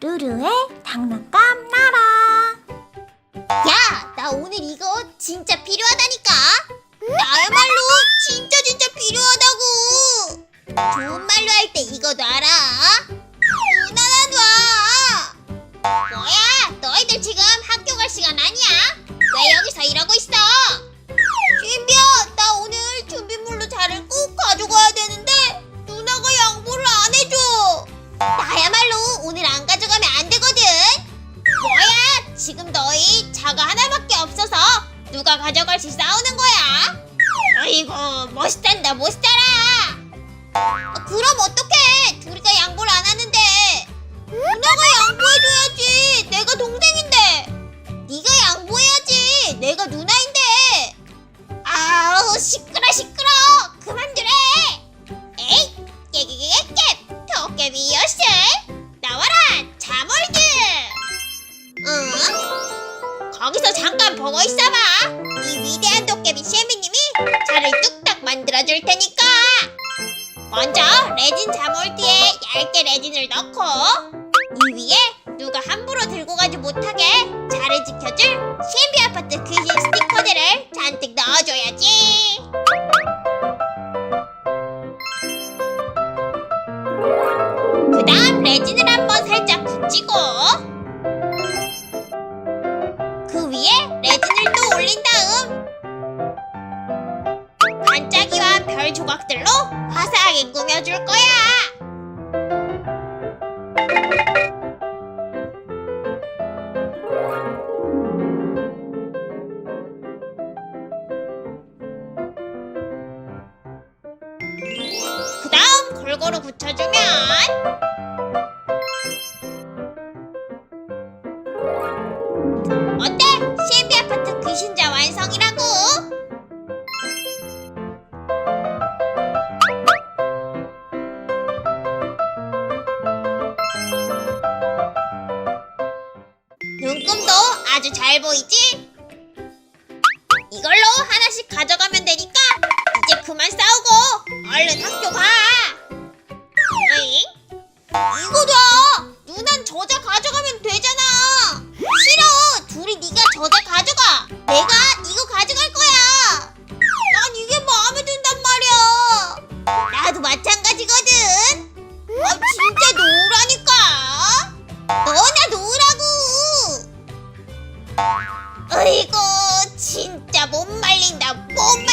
루루의 장난감 나라. 야, 나 오늘 이거 진짜 필요하다니까. 나야말로 진짜 진짜 필요하다고. 좋은 말로 할 때 이거 놔라. 누나 놔. 뭐야? 너희들 지금 학교 갈 시간 아니야? 왜 여기서 이러고 있어? 신비야, 나 오늘 준비물로 자를 꼭 가져가야 되는데 누나가 양보를 안 해줘. 나야말로 오늘 안 가 지금 너희 자가 하나밖에 없어서 누가 가져갈지 싸우는 거야? 아이고 멋있단다 멋있잖아. 아, 그럼 어떡해? 둘이가 양보를 안 하는데 누나가 양보 차를 뚝딱 만들어줄 테니까. 먼저 레진 자몰트에 얇게 레진을 넣고 이 위에 누가 함부로 들고 가지 못하게 자를 지켜줄 신 별 조각들로 화사하게 꾸며줄 거야. 그 다음 골고루 붙여주면 눈금도 아주 잘 보이지? 이걸로 하나씩 가져가면 되니까 이제 그만 싸우고 얼른 학교 가. 어잉? 이거 다. 누난 저자 가져가면 으이구 진짜 못 말린다. 못